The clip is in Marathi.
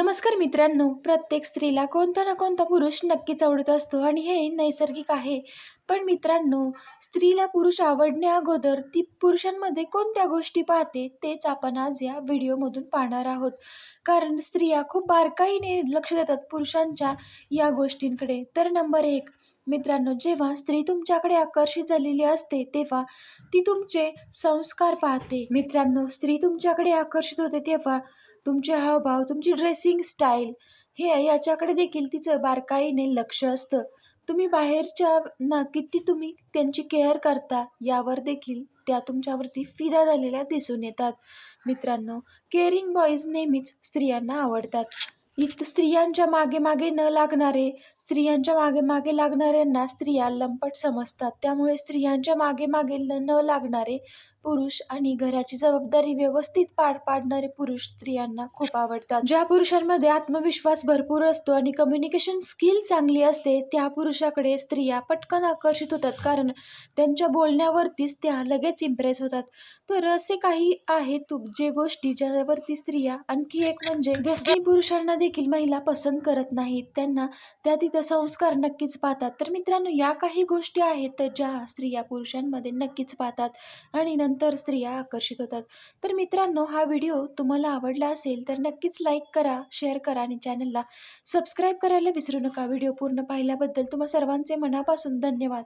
नमस्कार मित्रांनो प्रत्येक स्त्रीला कोणता ना कोणता पुरुष नक्कीच आवडत असतो आणि हे नैसर्गिक आहे. पण मित्रांनो स्त्रीला पुरुष आवडण्या अगोदर ती पुरुषांमध्ये कोणत्या गोष्टी पाहते तेच आपण आज या व्हिडिओमधून पाहणार आहोत. कारण स्त्रिया खूप बारकाईने लक्ष देतात पुरुषांच्या या गोष्टींकडे. तर नंबर एक मित्रांनो जेव्हा स्त्री तुमच्याकडे आकर्षित झालेली असते तेव्हा ती तुमचे संस्कार पाहते. मित्रांनो स्त्री तुमच्याकडे आकर्षित होते तेव्हा तुमचे हावभाव तुमची ड्रेसिंग स्टाईल हे याच्याकडे देखील तिचं बारकाईने लक्ष असतं. तुम्ही बाहेरच्या ना किती तुम्ही त्यांची केअर करता यावर देखील त्या तुमच्यावरती फिदा झालेल्या दिसून येतात. मित्रांनो केअरिंग बॉईज नेहमीच स्त्रियांना आवडतात. इत स्त्रियांच्या मागे मागे न लागणारे स्त्रियांच्या मागे मागे लागणाऱ्यांना स्त्रिया लंपट समजतात. त्यामुळे स्त्रियांच्या मागे मागे न लागणारे पुरुष आणि घराची जबाबदारी व्यवस्थित पार पाडणारे पुरुष स्त्रियांना खूप आवडतात. ज्या पुरुषांमध्ये आत्मविश्वास भरपूर असतो आणि कम्युनिकेशन स्किल चांगली असते त्या पुरुषाकडे स्त्रिया पटकन आकर्षित होतात. कारण त्यांच्या बोलण्यावरतीच त्या लगेच इम्प्रेस होतात. तर असे काही आहेत जे गोष्टी ज्यावरती स्त्रिया आणखी एक म्हणजे व्यसनी पुरुषांना देखील महिला पसंत करत नाहीत. त्यांना त्या तिथं संस्कार नक्कीच पाहतात. तर मित्रांनो या काही गोष्टी आहेत ज्या स्त्रिया पुरुषांमध्ये नक्कीच पाहतात आणि नंतर स्त्रिया आकर्षित होतात. तर मित्रांनो हा व्हिडिओ तुम्हाला आवडला असेल तर नक्कीच लाईक करा शेअर करा आणि चॅनलला सबस्क्राईब करायला विसरू नका. व्हिडिओ पूर्ण पाहिल्याबद्दल तुम्हा सर्वांचे मनापासून धन्यवाद.